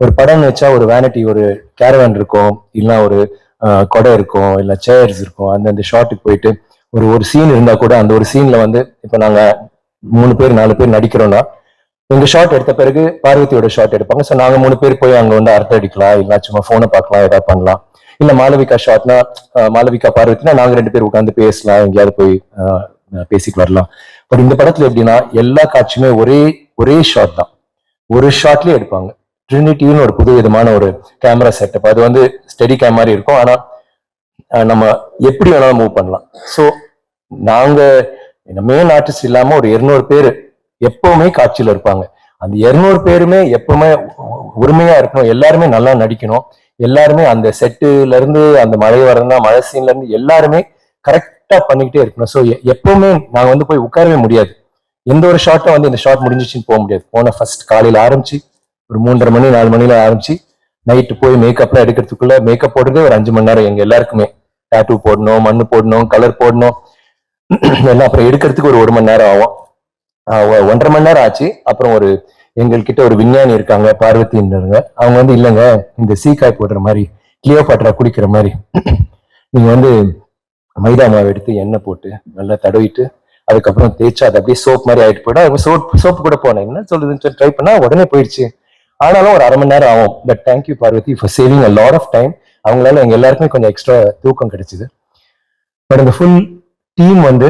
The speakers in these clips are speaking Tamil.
ஒரு படம்னு வச்சா ஒரு வேனிட்டி ஒரு கேரவன் இருக்கும் இல்லைன்னா ஒரு கொடை இருக்கும் இல்ல சேர்ஸ் இருக்கும் அந்தந்த ஷார்ட்டுக்கு போயிட்டு ஒரு ஒரு சீன் இருந்தா கூட அந்த ஒரு சீன்ல வந்து இப்ப நாங்க மூணு பேர் நாலு பேர் நடிக்கிறோம்னா எங்க ஷார்ட் எடுத்த பிறகு பார்வதியோட ஷார்ட் எடுப்பாங்க. ஸோ நாங்க மூணு பேர் போய் அங்க வந்து அர்த்தம் அடிக்கலாம் இல்லை சும்மா போனை பார்க்கலாம் ஏதாவது பண்ணலாம். இல்ல மாளவிகா ஷார்ட்னா மாளவிகா பார்வதினா நாங்க ரெண்டு பேர் உட்காந்து பேசலாம் எங்கேயாவது போய் பேசிக்கிட்டு பேசிட்டு வரலாம். பட் இந்த படத்துல எப்படின்னா எல்லா காட்சியுமே ஒரே ஒரே ஷாட் தான். ஒரு ஷாட்லயே எடுப்பாங்க. ட்ரினிட்டின்னு ஒரு புது விதமான ஒரு கேமரா செட்டப் அது வந்து ஸ்டெடி கேம் மாதிரி இருக்கும். ஆனால் நம்ம எப்படி வேணாலும் மூவ் பண்ணலாம். ஸோ நாங்கள் மெயின் ஆர்டிஸ்ட் இல்லாமல் ஒரு இருநூறு பேர் எப்பவுமே காட்சியில் இருப்பாங்க. அந்த இருநூறு பேருமே எப்பவுமே உரிமையா இருக்கணும். எல்லாருமே நல்லா நடிக்கணும். எல்லாருமே அந்த செட்டுல இருந்து அந்த மழை வரதுனா மழை சீன்ல இருந்து எல்லாருமே கரெக்டா பண்ணிக்கிட்டே இருக்கணும். ஸோ எப்பவுமே நாங்கள் வந்து போய் உட்காரவே முடியாது. எந்த ஒரு ஷாட்டும் வந்து இந்த ஷாட் முடிஞ்சிச்சுன்னு போக முடியாது. போன ஃபர்ஸ்ட் காலையில் ஆரம்பிச்சு ஒரு மூன்றரை மணி நாலு மணில ஆரம்பிச்சு நைட்டு போய் மேக்கப்லாம் எடுக்கிறதுக்குள்ள மேக்கப் போடுறதே ஒரு அஞ்சு மணி நேரம் எங்க எல்லாருக்குமே. டேட்டூ போடணும் மண்ணு போடணும் கலர் போடணும். எல்லாம் அப்புறம் எடுக்கிறதுக்கு ஒரு ஒரு மணி நேரம் ஆகும். ஒன்றரை மணி நேரம் ஆச்சு. அப்புறம் ஒரு எங்கள்கிட்ட ஒரு விஞ்ஞானி இருக்காங்க பார்வதின்றவங்க அவங்க வந்து இல்லைங்க இந்த சீக்காய் போடுற மாதிரி கிளியோ பாட்டரா குடிக்கிற மாதிரி நீங்க வந்து மைதா மாவு எடுத்து எண்ணெய் போட்டு நல்லா தடவிட்டு அதுக்கப்புறம் தேய்ச்சா அது அப்படியே சோப் மாதிரி ஆயிட்டு போயிடும். அவங்க சோப் சோப்பு கூட போனேன் என்ன சொல்லுதுன்னு சொல்லி ட்ரை பண்ணா உடனே போயிடுச்சு. ஆனாலும் ஒரு அரை மணி நேரம் ஆகும். But thank you Parvathi for saving a lot of time அவங்களால எங்க எல்லாருக்குமே கொஞ்சம் எக்ஸ்ட்ரா தூக்கம் கிடைச்சிது. பட் இந்த ஃபுல் டீம் வந்து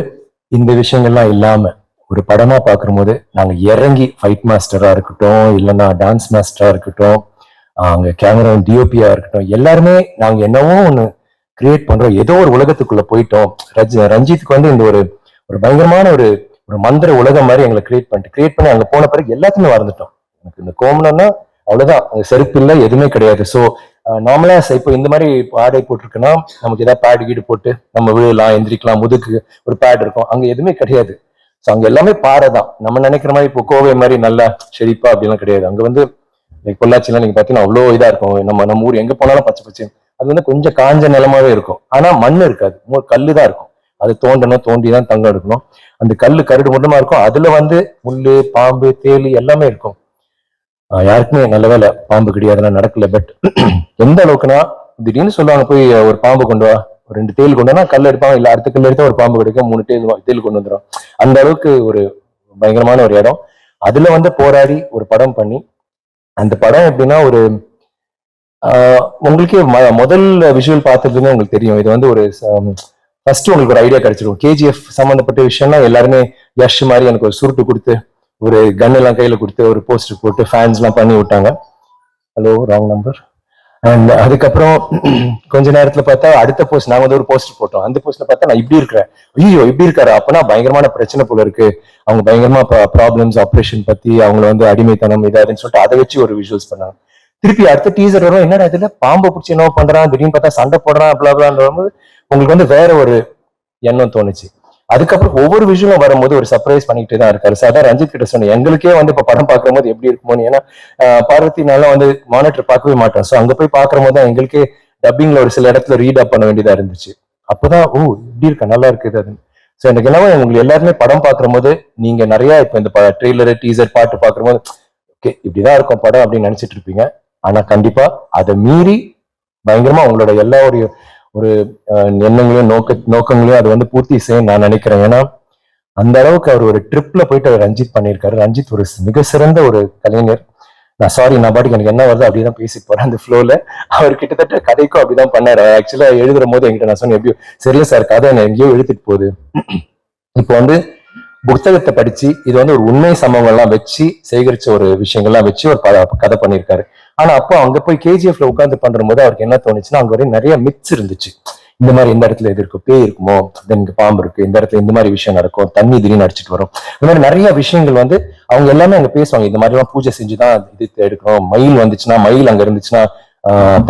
இந்த விஷயங்கள்லாம் இல்லாம ஒரு படமா பார்க்கும்போது நாங்க இறங்கி ஃபைட் மாஸ்டரா இருக்கட்டும் இல்லைன்னா டான்ஸ் மாஸ்டரா இருக்கட்டும் அங்க கேமரா டிஓபியா இருக்கட்டும் எல்லாருமே நாங்க என்னவோ ஒண்ணு கிரியேட் பண்றோம். ஏதோ ஒரு உலகத்துக்குள்ள போயிட்டோம். ரஜ் ரஞ்சித்துக்கு வந்து இந்த ஒரு ஒரு பயங்கரமான ஒரு ஒரு மந்திர உலகம் மாதிரி எங்களை கிரியேட் பண்ணிட்டு கிரியேட் பண்ணி அங்க போன பிறகு எல்லாத்தையுமே மறந்துட்டோம். எனக்கு இந்த கோமனம்னா அவ்வளவுதான். செருப்பு இல்லை எதுவுமே கிடையாது. ஸோ நார்மலா uh, இப்போ இந்த மாதிரி ஆடை போட்டிருக்குன்னா நமக்கு ஏதாவது பேட் கீடு போட்டு நம்ம விழலாம் எந்திரிக்கலாம் முதுக்கு ஒரு பேட் இருக்கும். அங்க எதுவுமே கிடையாது. ஸோ அங்க எல்லாமே பாறை தான். நம்ம நினைக்கிற மாதிரி இப்போ கோவை மாதிரி நல்லா செழிப்பா அப்படிலாம் கிடையாது. அங்க வந்து like பொள்ளாச்சிலாம் நீங்க பாத்தீங்கன்னா அவ்வளோ இதா இருக்கும். நம்ம நம்ம ஊர் எங்க போனாலும் பச்சை பச்சை. அது வந்து கொஞ்சம் காஞ்ச நிலமாவே இருக்கும். ஆனா மண் இருக்காது. கல் கல்லு தான் இருக்கும். அது தோண்டணும் தோண்டி தான் தங்கம் எடுக்கணும். அந்த கல் கருடு மட்டுமா இருக்கும். அதுல வந்து முள்ளு பாம்பு தேலி எல்லாமே இருக்கும். யாருக்குமே நல்ல வேலை பாம்பு கிடையாது அதெல்லாம் நடக்கல பட் எந்த அளவுக்குன்னா திடீர்னு சொல்லுவாங்க போய் ஒரு பாம்பு கொண்டு வா ஒரு ரெண்டு தேள் கொண்டு வந்தா கல் எடுப்பாங்க இல்ல அடுத்த கல் எடுத்தா ஒரு பாம்பு கிடைக்கும் மூணு தேல் தேல் தேள் கொண்டு வந்துடும் அந்த அளவுக்கு ஒரு பயங்கரமான ஒரு இடம். அதுல வந்து போராடி ஒரு படம் பண்ணி அந்த படம் எப்படின்னா ஒரு உங்களுக்கே ம- முதல் விஷுவல் பார்த்ததுமே உங்களுக்கு தெரியும். இது வந்து ஒரு ஃபர்ஸ்ட் உங்களுக்கு ஒரு ஐடியா கிடைச்சிரும். கேஜிஎஃப் சம்மந்தப்பட்ட விஷயம்னா எல்லாருமே யஷ் மாதிரி எனக்கு ஒரு சுருட்டு கொடுத்து ஒரு கன் எல்லாம் கையில கொடுத்து ஒரு போஸ்டர் போட்டு ஃபேன்ஸ் எல்லாம் பண்ணி விட்டாங்க. ஹலோ ராங் நம்பர் அண்ட் அதுக்கப்புறம் கொஞ்ச நேரத்துல பார்த்தா அடுத்த போஸ்ட் நாங்க வந்து ஒரு போஸ்டர் போட்டோம். அந்த போஸ்ட்ல பார்த்தா நான் இப்படி இருக்கிறேன். ஐயோ இப்படி இருக்காரு? அப்பனா பயங்கரமான பிரச்சனை போல இருக்கு. அவங்க பயங்கரமா ப்ராப்ளம்ஸ் ஆப்ரேஷன் பத்தி அவங்கள வந்து அடிமைத்தனம் இதாதுன்னு சொல்லிட்டு அதை வச்சு ஒரு விஷுவல்ஸ் பண்ணாங்க. திருப்பி அடுத்த டீசர் வரும். என்னடா இதுல பாம்பை பிடிச்சி என்ன பண்றான் திடீர்னு பார்த்தா சண்டை போடுறான் அப்படிலாம் வரும்போது உங்களுக்கு வந்து வேற ஒரு எண்ணம் தோணுச்சு. அதுக்கப்புறம் ஒவ்வொரு விஷயமும் வரும்போது ஒரு சர்ப்ரைஸ் பண்ணிக்கிட்டே தான் இருக்காரு. சார் அதான் ரஞ்சித் கிட்ட சொன்னேன் எங்களுக்கே வந்து இப்ப படம் பார்க்கும்போது எப்படி இருக்குமோன்னு ஏன்னா ஆஹ் பார்வதினால வந்து மானிட்டர் பார்க்கவே மாட்டோம். ஸோ அங்க போய் பார்க்குற போது தான் எங்களுக்கே டப்பிங்ல ஒரு சில இடத்துல ரீட் அப் பண்ண வேண்டியதா இருந்துச்சு. அப்பதான் ஓ இப்படி இருக்கா? நல்லா இருக்குது அது ஸோ எனக்கு எல்லாமே உங்களுக்கு எல்லாருமே படம் பார்க்குற போது நீங்க நிறைய இப்போ இந்த ட்ரெய்லரு டீசர் பாட்டு பார்க்குற போது ஓகே இப்படிதான் இருக்கும் படம் அப்படின்னு நினைச்சிட்டு இருப்பீங்க. ஆனா கண்டிப்பா அதை மீறி பயங்கரமா உங்களோட எல்லா ஒரு ஒரு எண்ணங்களையும் நோக்க நோக்கங்களையும் அது வந்து பூர்த்தி செய்யும் நான் நினைக்கிறேன். ஏன்னா அந்த அளவுக்கு அவர் ஒரு ட்ரிப்ல போயிட்டு அவர் ரஞ்சித் பண்ணியிருக்காரு. ரஞ்சித் ஒரு மிக சிறந்த ஒரு கலைஞர். நான் சாரி நான் பாட்டுக்கு எனக்கு என்ன வருது அப்படிதான் பேசிட்டு போறேன் அந்த ஃப்ளோல அவர் கிட்டத்தட்ட கதைக்கும் அப்படிதான் பண்ணாரு. ஆக்சுவலா எழுதுற போது என்கிட்ட நான் சொன்னேன் எப்படியோ சரியா சார் கதை என்ன எங்கேயோ எழுதிட்டு போகுது. இப்போ வந்து புத்தகத்தை படிச்சு இது வந்து ஒரு உண்மை சம்பவங்கள்லாம் வச்சு சேகரிச்ச ஒரு விஷயங்கள்லாம் வச்சு ஒரு கதை பண்ணியிருக்காரு. ஆனா அப்போ அங்க போய் கேஜிஎஃப்ல உட்காந்து பண்ணும்போது அவருக்கு என்ன தோணுச்சுன்னா அங்க வரையும் நிறைய மிக்ஸ் இருந்துச்சு. இந்த மாதிரி இந்த இடத்துல இது இருக்கும் பேய் இருக்குமோ தென் இங்க பாம்பு இருக்கு இந்த இடத்துல இந்த மாதிரி விஷயம் நடக்கும் தண்ணி திடீர்னு அடிச்சிட்டு வரும். இந்த மாதிரி நிறைய விஷயங்கள் வந்து அவங்க எல்லாமே அங்க பேசுவாங்க இந்த மாதிரி எல்லாம் பூஜை செஞ்சுதான் இது எடுக்கணும். மயில் வந்துச்சுன்னா மயில் அங்க இருந்துச்சுன்னா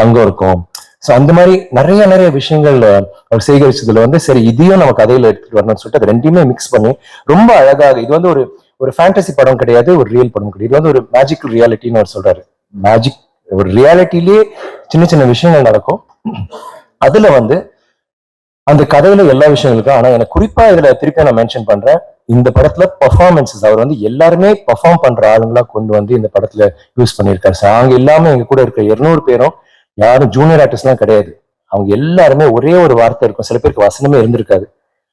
தங்கம் இருக்கும். சோ அந்த மாதிரி நிறைய நிறைய விஷயங்கள் அவர் சேகரிச்சதுல வந்து சரி இதையும் நம்ம கதையில எடுத்துட்டு வரணும்னு சொல்லிட்டு அது ரெண்டையுமே மிக்ஸ் பண்ணி ரொம்ப அழகாக இது வந்து ஒரு ஒரு ஃபேண்டசி படம் கிடையாது ஒரு ரியல் படம் கிடையாது இது வந்து ஒரு மேஜிக்கல் ரியாலிட்டின்னு அவர் சொல்றாரு. மேஜிக் ஒரு ரியாலிட்டிலேயே சின்ன சின்ன விஷயங்கள் நடக்கும். அதுல வந்து அந்த கதையில எல்லா விஷயங்களுக்கும் ஆனா எனக்கு குறிப்பா இதுல திருப்பி நான் மென்ஷன் பண்றேன் இந்த படத்துல பர்ஃபார்மன்ஸஸ் அவர் வந்து எல்லாருமே பெர்ஃபார்ம் பண்ற ஆளுங்களா கொண்டு வந்து இந்த படத்துல யூஸ் பண்ணியிருக்காரு. சார் அவங்க இல்லாம எங்க கூட இருக்க இருநூறு பேரும் யாரும் ஜூனியர் ஆர்டிஸ்ட்லாம் கிடையாது. அவங்க எல்லாருமே ஒரே ஒரு வார்த்தை இருக்கும். சில பேருக்கு வசனமே இருந்திருக்காது.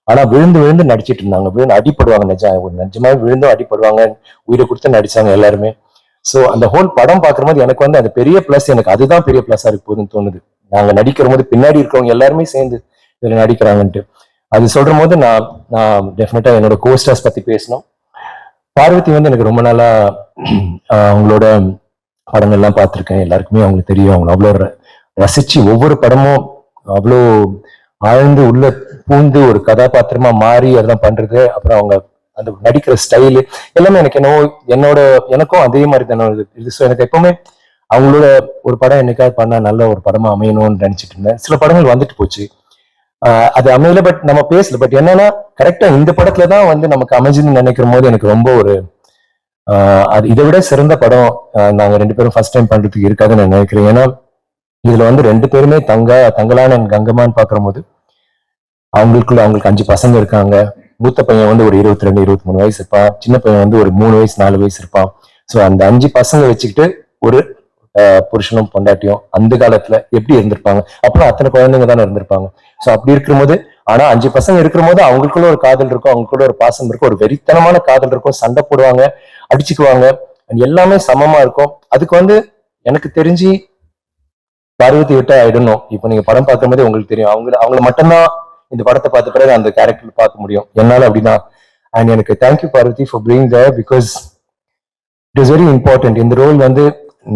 ஆனா விழுந்து விழுந்து நடிச்சிட்டு இருந்தாங்க. விழுந்து அடிப்படுவாங்க நிஜம் ஒரு நிஜமாவே விழுந்தும் அடிப்படுவாங்க உயிரை கொடுத்து நடிச்சாங்க எல்லாருமே. ஸோ அந்த ஹோல் படம் பார்க்குற மாதிரி எனக்கு வந்து அது பெரிய பிளஸ் எனக்கு அதுதான் பெரிய பிளஸ்ஸாக இருக்கு போதுன்னு தோணுது. நாங்கள் நடிக்கிற போது பின்னாடி இருக்கிறவங்க எல்லாருமே சேர்ந்து இதில் நடிக்கிறாங்கன்ட்டு. அது சொல்கிற போது நான் நான் டெஃபினட்டாக என்னோட கோஸ்டர்ஸ் பற்றி பேசணும். பார்வதி வந்து எனக்கு ரொம்ப நாளா அவங்களோட படங்கள்லாம் பார்த்துருக்கேன். எல்லாருக்குமே அவங்களுக்கு தெரியும். அவங்க அவ்வளோ ர- ரசிச்சு ஒவ்வொரு படமும் அவ்வளோ ஆழ்ந்து உள்ள பூந்து ஒரு கதாபாத்திரமா மாறி அதெல்லாம் பண்றது. அப்புறம் அவங்க அந்த நடிக்கிற ஸ்டைலு எல்லாமே எனக்கு என்னவோ என்னோட எனக்கும் அதே மாதிரி தானே இது. இது எனக்கு எப்பவுமே அவங்களோட ஒரு படம் என்னைக்காவது பண்ணா நல்ல ஒரு படமா அமையணும்னு நினைச்சிட்டு இருந்தேன். சில படங்கள் வந்துட்டு போச்சு. அது அமையல பட் நம்ம பேசல. பட் என்னன்னா கரெக்டா இந்த படத்துல தான் வந்து நமக்கு அமைஞ்சுன்னு நினைக்கிற போது எனக்கு ரொம்ப ஒரு அது இதை விட சிறந்த படம் நாங்கள் நாங்க ரெண்டு பேரும் ஃபர்ஸ்ட் டைம் பண்றதுக்கு இருக்காதுன்னு நான் நினைக்கிறேன். ஏன்னா இதுல வந்து ரெண்டு பேருமே தங்க தங்கலான கங்கமான்னு பாக்குற போது அவங்களுக்குள்ள அவங்களுக்கு அஞ்சு பசங்க இருக்காங்க. மூத்த பையன் வந்து ஒரு இருபத்தி ரெண்டு இருபத்தி மூணு வயசு இருப்பான் சின்ன பையன் வந்து ஒரு மூணு வயசு நாலு வயசு இருப்பான் ஸோ அந்த அஞ்சு பசங்க வச்சுக்கிட்டு ஒரு புருஷனும் பொண்டாட்டியும் அந்த காலத்துல எப்படி இருந்திருப்பாங்க? அப்புறம் அத்தனை குழந்தைங்க தானே இருந்திருப்பாங்க. ஸோ அப்படி இருக்கும்போது ஆனா அஞ்சு பசங்க இருக்கிற போது அவங்களுக்குள்ள ஒரு காதல் இருக்கும் அவங்களுக்குள்ள ஒரு பாசம் இருக்கும் ஒரு வெறித்தனமான காதல் இருக்கும் சண்டை போடுவாங்க அடிச்சுக்குவாங்க எல்லாமே சமமா இருக்கும். அதுக்கு வந்து எனக்கு தெரிஞ்சு பார்வதி விட்டு ஆயிடணும். இப்போ நீங்க படம் பார்க்கும்போது உங்களுக்கு தெரியும். அவங்க அவங்கள மட்டும்தான் இந்த படத்தை பார்த்த பிறகு அந்த கேரக்டர் பார்க்க முடியும். என்னால் அப்படின்னா அண்ட் எனக்கு thank you Parvathi for being the because it is very important இந்த ரோல் வந்து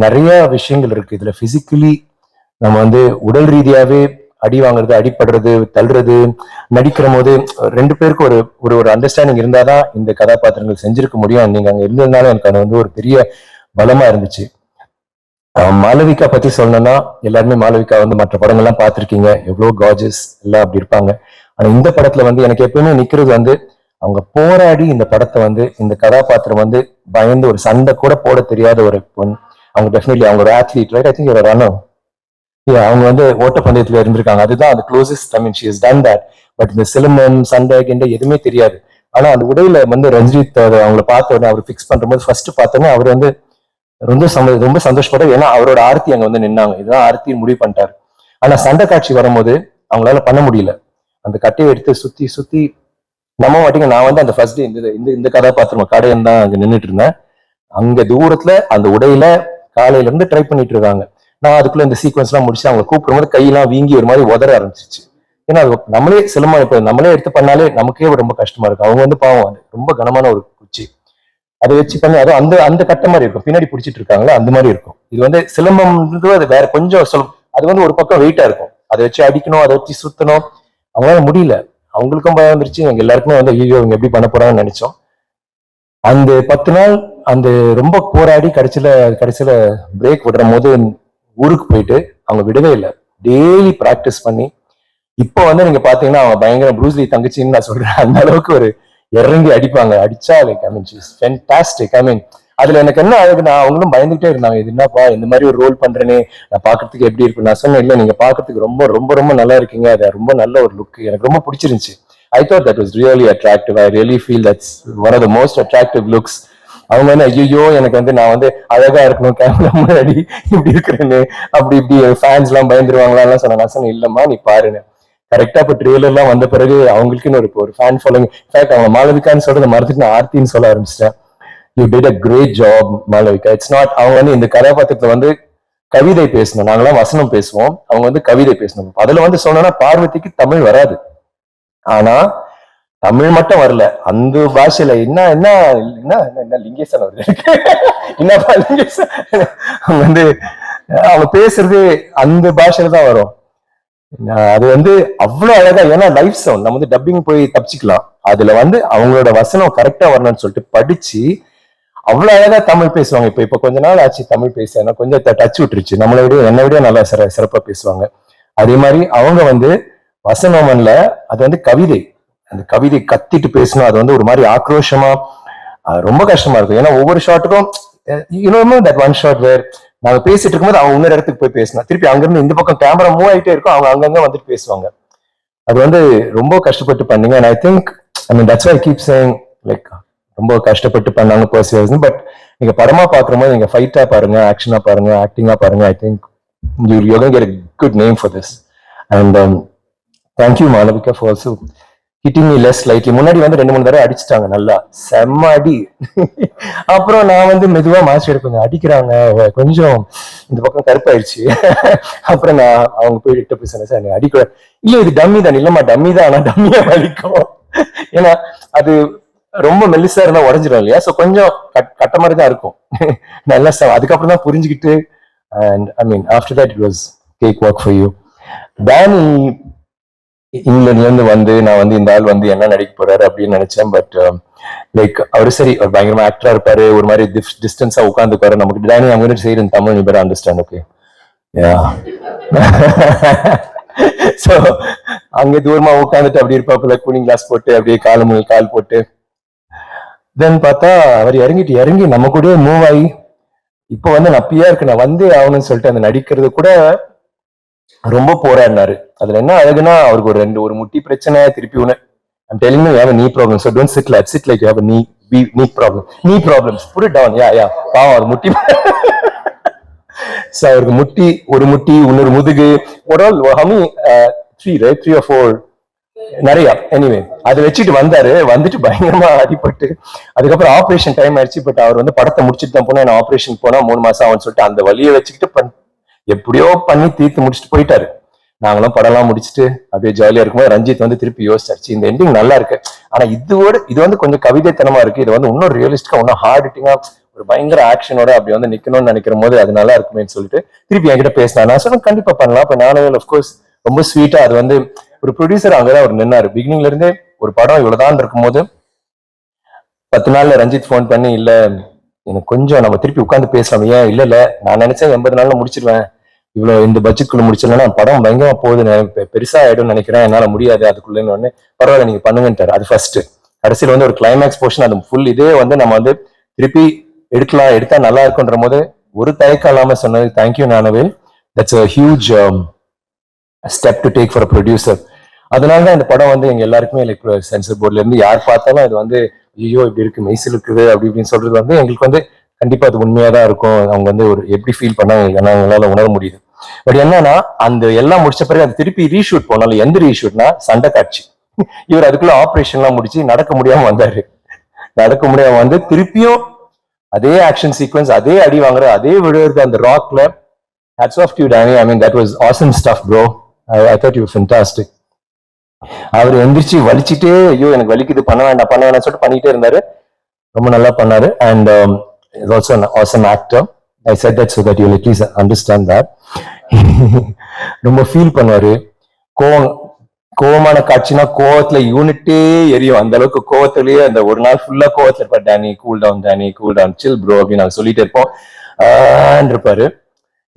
நிறைய விஷயங்கள் இருக்கு. இதுல பிசிக்கலி நம்ம வந்து உடல் ரீதியாவே அடி வாங்குறது அடிப்படுறது தள்ளுறது நடிக்கிற போது ரெண்டு பேருக்கு ஒரு ஒரு ஒரு அண்டர்ஸ்டாண்டிங் இருந்தாதான் இந்த கதாபாத்திரங்கள் செஞ்சிருக்க முடியும். நீங்க அங்க இருந்ததுனால எனக்கு அது வந்து ஒரு பெரிய பலமா இருந்துச்சு. மாலவிகா பத்தி சொல்லணும்னா எல்லாருமே மாலவிகா வந்து மற்ற படங்கள்லாம் பார்த்துருக்கீங்க. எவ்வளோ காஜஸ் எல்லாம் அப்படி இருப்பாங்க. ஆனா இந்த படத்துல வந்து எனக்கு எப்பயுமே நிக்கிறது வந்து அவங்க போராடி இந்த படத்தை வந்து இந்த கதாபாத்திரம் வந்து பயந்து ஒரு சண்டை கூட போட தெரியாத ஒரு பொண் அவங்க டெஃபினெட்லி அவங்க ஒரு ஆத்லீட் ரைட் ஐ திங்க் ஒரு ரன்னர் அவங்க வந்து ஓட்டப்பந்தயத்துல இருந்திருக்காங்க. அதுதான் அந்த closest I mean she is done that but இந்த சிலம்பம் சண்டை கிண்டை எதுவுமே தெரியாது. ஆனா அந்த உடையில வந்து ரஞ்சித் அவங்களை அவங்கள பார்த்த உடனே அவர் ஃபிக்ஸ் பண்றபோது ஃபர்ஸ்ட் பார்த்தோன்னே அவர் வந்து ரொம்ப சம ரொம்ப சந்தோஷப்பட்டார் ஏன்னா அவரோட ஆர்த்தி அங்க வந்து நின்னாங்க. இதுதான் ஆர்த்தி முடிவு பண்ணிட்டாரு. ஆனா சண்டை காட்சி வரும்போது அவங்களால பண்ண முடியல. அந்த கட்டையை எடுத்து சுத்தி சுத்தி நம்ம மாட்டிங்க நான் வந்து அந்த ஃபர்ஸ்ட் டே இந்த இந்த இந்த கதாபாத்திரம் கடையன் தான் அங்க நின்றுட்டு இருந்தேன். அங்க தூரத்துல அந்த உடையில காலையில இருந்து ட்ரை பண்ணிட்டு இருக்காங்க. நான் அதுக்குள்ள இந்த சீக்வன்ஸ் எல்லாம் முடிச்சு அவங்க கூப்பிடும் போது கையெல்லாம் வீங்கி ஒரு மாதிரி உதற ஆரம்பிச்சிச்சு. ஏன்னா அது நம்மளே சிலம்பம் இப்போ நம்மளே எடுத்து பண்ணாலே நமக்கே ரொம்ப கஷ்டமா இருக்கும் அவங்க வந்து பாவம் அது ரொம்ப கனமான ஒரு குச்சி. அதை வச்சு பண்ணி அதுவும் அந்த அந்த கட்ட மாதிரி இருக்கும். பின்னாடி பிடிச்சிட்டு இருக்காங்களா அந்த மாதிரி இருக்கும். இது வந்து சிலம்பம்ன்றது அது வேற கொஞ்சம் சொல் அது வந்து ஒரு பக்கம் வெயிட்டா இருக்கும். அதை வச்சு அடிக்கணும் அதை வச்சு சுத்தணும். அவங்களால முடியல. அவங்களுக்கும் பயம் வந்துருச்சு. எங்க எல்லாருக்குமே வந்து ஐயோ இவங்க எப்படி பண்ண போறாங்கன்னு நினைச்சோம். அந்த பத்து நாள் அந்த ரொம்ப போராடி கடைசியில கடைசியில பிரேக் விடுற போது ஊருக்கு போயிட்டு அவங்க விடவே இல்லை. டெய்லி ப்ராக்டிஸ் பண்ணி இப்போ வந்து நீங்க பாத்தீங்கன்னா அவங்க பயங்கர ப்ரூஸ்லி தங்கச்சின்னு நான் சொல்றேன். அந்த அளவுக்கு ஒரு இறங்கி அடிப்பாங்க. அடிச்சா லைக் ஐ மீன் ஃபென்டாஸ்டிக் ஐ மீன் அதுல எனக்கு என்ன ஆகுதுன்னா அவங்களும் பயந்துகிட்டே இருந்தாங்க. இது என்னப்பா இந்த மாதிரி ஒரு ரோல் பண்றேனே. நான் பாக்குறதுக்கு எப்படி இருக்கு? நான் சொன்னேன் இல்ல நீங்க பாக்குறதுக்கு ரொம்ப ரொம்ப ரொம்ப நல்லா இருக்கீங்க. அது ரொம்ப நல்ல ஒரு லுக் எனக்கு ரொம்ப பிடிச்சிருந்துச்சு. I thought that was really attractive I really feel that's one of the most attractive looks அவங்க வந்து ஐயோ எனக்கு வந்து நான் வந்து அழகா இருக்கணும். கேமரா முன்னாடி இப்படி இருக்கிறேன்னு அப்படி இப்படி ஃபேன்ஸ் எல்லாம் பயந்துருவாங்களா எல்லாம் சொன்னாங்க நான் சொன்னேன் இல்லம்மா நீ பாருன்னு. கரெக்டா இப்ப ட்ரெய்லர் எல்லாம் வந்த பிறகு அவங்களுக்குன்னு ஒரு ஒரு ஃபேன் ஃபாலோயிங் இன்ஃபேக்ட் அவங்க மாளவிகான்னு சொல்றத மறந்துட்டு நான் ஆர்த்தின்னு சொல்ல ஆரம்பிச்சிட்டேன். You did a great job Malavika. It's not அவங்க வந்து இந்த கதாபாத்திரத்துல வந்து கவிதை பேசணும். நாங்களாம் வசனம் பேசுவோம். அவங்க வந்து கவிதை பேசணும். அதுல வந்து சொன்னா பார்வதிக்கு தமிழ் வராது. ஆனா தமிழ் மட்டும் வரல. அந்த பாஷையில என்ன என்ன என்ன என்ன- என்ன லிங்கேசன் வருது என்ன லிங்கேசன்? அவங்க வந்து அவங்க பேசுறது அந்த பாஷையில தான் வரும். அது வந்து அவ்வளவு அழகா ஏன்னா லைஃப் சவுண்ட் நம்ம வந்து டப்பிங் போய் தப்பிச்சுக்கலாம். அதுல வந்து அவங்களோட வசனம் கரெக்டா வரணும்னு சொல்லிட்டு படிச்சு அவ்வளவு அழகா தமிழ் பேசுவாங்க. இப்ப இப்ப கொஞ்ச நாள் ஆச்சு தமிழ் பேச கொஞ்சம் டச் விட்டுருச்சு. நம்மளை விட என்னை விட நல்லா சிற சிறப்பா பேசுவாங்க. அதே மாதிரி அவங்க வந்து வசனமன்ல அது வந்து கவிதை. அந்த கவிதை கத்திட்டு பேசணும் அது வந்து ஒரு மாதிரி ஆக்ரோஷமா ரொம்ப கஷ்டமா இருக்கும். ஏன்னா ஒவ்வொரு ஷாட்டுக்கும் you know that one shot where நாங்க பேசிட்டு இருக்கும்போது அவங்க இன்னொரு இடத்துக்கு போய் பேசினா. திருப்பி அங்கிருந்து இந்த பக்கம் கேமரா மூவ் ஆகிட்டே இருக்கும் அவங்க அங்கங்க வந்துட்டு பேசுவாங்க. அது வந்து ரொம்ப கஷ்டப்பட்டு பண்ணீங்க. And I think I mean that's I keep saying like ரொம்ப கஷ்டப்பட்டு பண்ணாங்க பர்சியர்ஸ் பட் நீங்க படமா பார்க்கும்போது நீங்க ஃபைட்டா பாருங்க ஆக்ஷனா பாருங்க ஆக்டிங்கா பாருங்க. I think you you can get good name for this and thank you Malavika for also hitting me less lightly முன்னாடி வந்து ரெண்டு மூணு தடவை அடிச்சிட்டாங்க நல்லா. செம்ம அடி அப்புறம் நான் வந்து மெதுவாக மாஸ்டர் கொஞ்சம் அடிக்கிறாங்க. கொஞ்சம் இந்த பக்கம் கருப்பாயிடுச்சு. அப்புறம் நான் அவங்க போயிட்டு போய் சொன்னேன் சார் நீ இல்லை இது டம்மி தான். இல்லம்மா டம்மி தான். ஆனால் டம்மியா வலிக்கும் ஏன்னா அது ரொம்ப மெல்லிசா இருந்தா உடஞ்சிடும் இல்லையா? ஸோ கொஞ்சம் கட்- கட்ட மாதிரி தான் இருக்கும். நல்லா சார் அதுக்கப்புறம் தான் புரிஞ்சுக்கிட்டு and I mean after that it was cake work for you Danny இங்கிலாந்துல இருந்து வந்து நான் வந்து இந்த ஆள் வந்து என்ன நடிக்க போறாரு அப்படின்னு நினைச்சேன். பட் லைக் um, அவரு சரி அவர் பயங்கரமா ஆக்டரா இருப்பாரு. ஒரு மாதிரி டிஸ்டன்ஸா உட்காந்துக்காரு நமக்கு டேனி அவங்க சரி தமிழ் நீ பெற அண்டர்ஸ்டாண்ட் ஓகே சோ அங்க தூரமா உட்காந்துட்டு அப்படி இருப்பாப்புல கூலிங் கிளாஸ் போட்டு அப்படியே கால் முழு கால் போட்டு. தென் பார்த்தா அவர் இறங்கிட்டு இறங்கி நம்ம கூட மூவ் ஆகி இப்போ வந்து நான் பியா இருக்கு நான் வந்தே ஆகணும்னு சொல்லிட்டு அந்த நடிக்கிறது கூட ரொம்ப போராடினாரு அதுல என்ன அழகுனா அவருக்கு ஒரு ரெண்டு ஒரு முட்டி பிரச்சனை திருப்பி ஒண்ணு I'm telling you, you நீ ப்ராப்ளம் நீ problem. So don't sit like sit பாவம் அவர் முட்டி ஸோ அவருக்கு முட்டி ஒரு முட்டி இன்னொரு முதுகு ஒரு ஆல் ஹமி three right three or four நிறைய எனிவே அதை வச்சுட்டு வந்தாரு வந்துட்டு பயங்கரமா அடிபட்டு அதுக்கப்புறம் ஆபரேஷன் டைம் ஆயிடுச்சு பட் அவர் வந்து படத்தை முடிச்சுட்டு தான் போனா நான் ஆபரேஷன் போனா மூணு மாசம் ஆகும்னு சொல்லிட்டு அந்த வழியை வச்சுக்கிட்டு எப்படியோ பண்ணி தீர்த்து முடிச்சுட்டு போயிட்டாரு. நாங்களும் படம்லாம் முடிச்சுட்டு அப்படியே ஜாலியா இருக்கும்போது ரஞ்சித் வந்து திருப்பி யோசிச்சாச்சு இந்த எண்டிங் நல்லா இருக்கு. ஆனா இதோட இது வந்து கொஞ்சம் கவிதைத்தனமா இருக்கு. இது வந்து இன்னும் ரியலிஸ்டிக்கா இன்னும் ஹார்ட் ஹிட்டிங்கா ஒரு பயங்கர ஆக்ஷனோட அப்படி வந்து நிக்கணும்னு நினைக்கிற போது அது நல்லா இருக்குமேன்னு சொல்லிட்டு திருப்பி என்கிட்ட பேசினா நான் சொன்னேன் கண்டிப்பா பண்ணலாம். இப்ப நானும் அஃப்கோர்ஸ் ரொம்ப ஸ்வீட்டா அது வந்து ஒரு ப்ரொடியூசர் அங்கதான் அவர் நின்னாரு. பிகினிங்ல இருந்தே ஒரு படம் இவ்வளவுதான் இருக்கும்போது பத்து நாள்ல ரஞ்சித் ஃபோன் பண்ணி இல்ல எனக்கு கொஞ்சம் நம்ம திருப்பி உட்காந்து பேசலாம். ஏன்? இல்லை இல்லை. நான் நினைச்சேன் எண்பது நாள்ல முடிச்சிருவேன். இவ்வளோ இந்த பட்ஜெட்குள்ள முடிச்சிடலன்னா படம் பயங்கரமா போகுது நான் பெ- பெருசா ஆயிடும்னு நினைக்கிறேன். என்னால் முடியாது. அதுக்குள்ளேன்னு ஒன்று பரவாயில்ல நீங்க பண்ணுங்கன்ட்டார் அது ஃபர்ஸ்ட் கடைசியில் வந்து ஒரு கிளைமேக்ஸ் போர்ஷன் அது ஃபுல் இதே வந்து நம்ம வந்து திருப்பி எடுக்கலாம். எடுத்தா நல்லா இருக்குன்ற போது ஒரு தயக்கம் இல்லாம சொன்னது thank you நானவே that's a huge step to take for producer அதனால தான் இந்த படம் வந்து எங்க எல்லாருக்குமே லைக் சென்சர் போர்ட்ல இருந்து யார் பார்த்தாலும் இது வந்து ஐயோ இப்படி இருக்கு மெய்சில் இருக்குது அப்படி இப்படின்னு சொல்றது வந்து எங்களுக்கு வந்து கண்டிப்பா அது உண்மையா தான் இருக்கும். அவங்க வந்து ஒரு எப்படி ஃபீல் பண்ணாங்க எங்களால உணர முடியுது. பட் என்னன்னா அந்த எல்லாம் முடிச்ச பிறகு அது திருப்பி ரீஷூட் போனாலும் எந்த ரீஷூட்னா சண்டை காட்சி. இவர் அதுக்குள்ள ஆப்ரேஷன் எல்லாம் முடிச்சு நடக்க முடியாம வந்தாரு. நடக்க முடியாம வந்து திருப்பியும் அதே ஆக்ஷன் சீக்வன்ஸ் அதே அடி வாங்குற அதே விழுறது அந்த ராக்ல hats off you Danny I mean that was awesome stuff bro I thought you fantastic அவர் எந்திரிச்சு வலிச்சுட்டே ஐயோ எனக்கு வலிக்குது பண்ண வேண்டாம் பண்ண வேண்டாம் சொல்லிட்டு பண்ணிட்டே இருந்தாரு. ரொம்ப நல்லா பண்ணாரு. And also awesome actor I said that so that you please understand that ரொம்ப ஃபீல் பண்ணுவாரு. கோவம் கோவமான காட்சினா கோவத்துல யூனிட்டே எரியும். அந்த அளவுக்கு கோவத்திலேயே அந்த ஒரு நாள் ஃபுல்லா கோவத்துல இருப்பார் Danny cool down Danny cool down chill bro அப்படின்னு நாங்க சொல்லிட்டே இருப்போம். இருப்பாரு.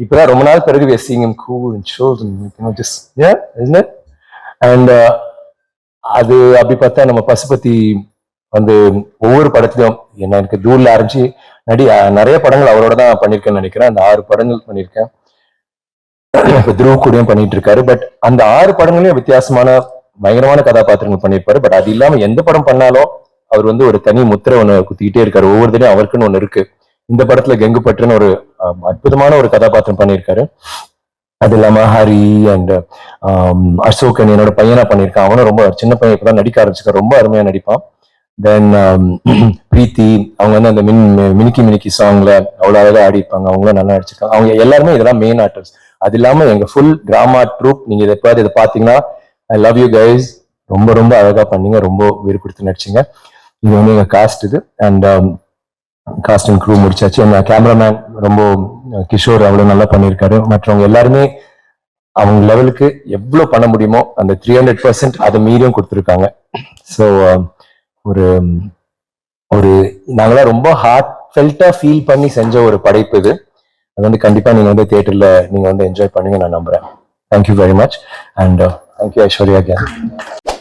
இப்பதான் ரொம்ப நாள் பிறகு வெஸ்டிங் cool seeing him and uh, அது அப்படி பார்த்தா நம்ம பசுபதி வந்து ஒவ்வொரு படத்துலயும் என்ன எனக்கு தூரில் ஆரம்பிச்சு நடி நிறைய படங்கள் அவரோட தான் பண்ணியிருக்கேன்னு நினைக்கிறேன். அந்த ஆறு படங்கள் பண்ணியிருக்கேன். இப்போ துருவ கூடயும் பண்ணிட்டு இருக்காரு. பட் அந்த ஆறு படங்களையும் வித்தியாசமான பயங்கரமான கதாபாத்திரங்கள் பண்ணியிருப்பாரு. பட் அது இல்லாம எந்த படம் பண்ணாலும் அவர் வந்து ஒரு தனி முத்திரை ஒன்று குத்திக்கிட்டே இருக்காரு. ஒவ்வொரு தடையும் அவருக்குன்னு ஒன்று இருக்கு. இந்த படத்துல கெங்கு பற்றுன்னு ஒரு அற்புதமான ஒரு கதாபாத்திரம் பண்ணியிருக்காரு. அது இல்லாம ஹரி அண்ட் um, அசோகன் என்னோட பையனா பண்ணியிருக்கான். அவனும் ரொம்ப சின்ன பையன் இப்பதான் நடிக்க ஆரம்பிச்சிருக்கான். ரொம்ப அருமையா நடிப்பான். தென் um, பிரீத்தி அவங்க வந்து அந்த மின் மினிக்கி மினிக்கி சாங்ல அவ்வளவு அழகா ஆடிப்பாங்க அவங்களும் நல்லா நடிச்சிருக்காங்க. அவங்க எல்லாருமே இதெல்லாம் மெயின் ஆக்டர்ஸ் அது இல்லாம எங்க ஃபுல் டிராமா ட்ரூப் நீங்க இதை எப்பயாவது இதை பாத்தீங்கன்னா ஐ லவ் யூ கைஸ் ரொம்ப ரொம்ப அழகா பண்ணீங்க. ரொம்ப உயிர் கொடுத்து நடிச்சிங்க. இது வந்து எங்க காஸ்ட் இது. அண்ட் காஸ்ட் அண்ட் க்ரூ முடிச்சாச்சு. எங்க கேமராமேன் ரொம்ப கிஷோர் அவ்வளவு நல்லா பண்ணியிருக்காரு. மற்றவங்க எல்லாருமே அவங்க லெவலுக்கு எவ்வளவு பண்ண முடியுமோ அந்த த்ரீ ஹண்ட்ரட் பர்சன்ட் அதை மீறியும் கொடுத்துருக்காங்க. ஸோ um, ஒரு ஒரு நாங்களாம் ரொம்ப ஹார்ட் ஃபெல்ட்டாக ஃபீல் பண்ணி செஞ்ச ஒரு படைப்பு இது. அது வந்து கண்டிப்பா நீங்க வந்து தியேட்டர்ல நீங்க வந்து என்ஜாய் பண்ணுங்க நான் நம்புறேன். Thank you very much and thank you Aishwarya can